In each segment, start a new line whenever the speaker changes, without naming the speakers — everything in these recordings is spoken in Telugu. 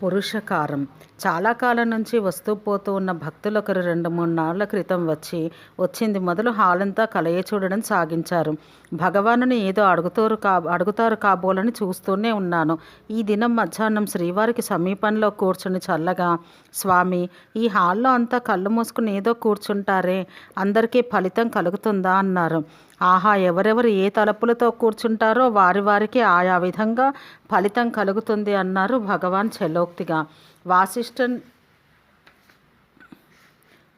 పురుషకారం. చాలా కాలం నుంచి వస్తూ పోతూ ఉన్న భక్తులొకరు రెండు మూడు నాళ్ళ క్రితం వచ్చి వచ్చింది మొదలు హాలంతా కలయ చూడడం సాగించారు. భగవానుని ఏదో అడుగుతారు కా అడుగుతారు కాబోలని చూస్తూనే ఉన్నాను. ఈ దినం మధ్యాహ్నం శ్రీవారికి సమీపంలో కూర్చుని చల్లగా స్వామి ఈ హాల్లో అంతా కళ్ళు మూసుకుని ఏదో కూర్చుంటారే అందరికీ ఫలితం కలుగుతుందా? అన్నారు. ఆహా ఎవరెవరు ఏ తలుపులతో కూర్చుంటారో వారి వారికి ఆయా విధంగా ఫలితం కలుగుతుంది అన్నారు భగవాన్ చెలోక్తిగా వాసిష్ఠన్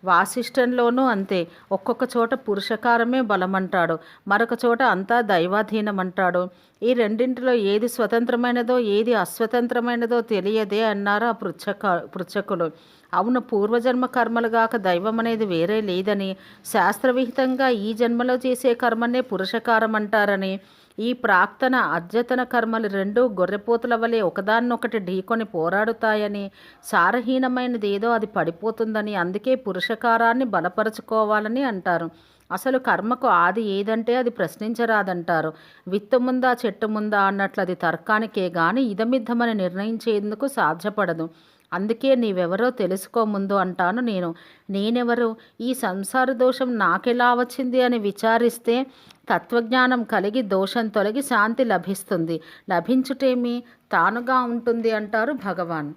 వాసిష్టంలోనూ అంతే. ఒక్కొక్క చోట పురుషకారమే బలమంటాడు. మరొక చోట అంతా దైవాధీనం అంటాడు ఈ రెండింటిలో ఏది స్వతంత్రమైనదో ఏది అస్వతంత్రమైనదో తెలియదే అన్నారు ఆ పృచ్ఛక పృచ్ఛకులు అవును పూర్వజన్మ కర్మలు గాక దైవం అనేది వేరే లేదని శాస్త్రవిహితంగా ఈ జన్మలో చేసే కర్మనే పురుషకారం అంటారని ఈ ప్రాక్తన అద్యతన కర్మలు రెండు గొర్రెపోతుల వలె ఒకదాన్నొకటి ఢీకొని పోరాడుతాయని సారహీనమైనది ఏదో అది పడిపోతుందని అందుకే పురుషకారాన్ని బలపరచుకోవాలని అంటారు. అసలు కర్మకు ఆది ఏదంటే అది ప్రశ్నించరాదంటారు. విత్తు ముందా చెట్టు ముందా అన్నట్లు అది తర్కానికే గాని ఇదమిద్దమని నిర్ణయించేందుకు సాధ్యపడదు. అందుకే నీవెవరో తెలుసుకో ముందు అంటాను నేను. నేనెవరు? ఈ సంసార దోషం నాకెలా వచ్చింది అని విచారిస్తే తత్వజ్ఞానం కలిగి దోషం తొలగి శాంతి లభిస్తుంది. లభించుటేమి? తానుగా ఉంటుంది అంటారు భగవాన్.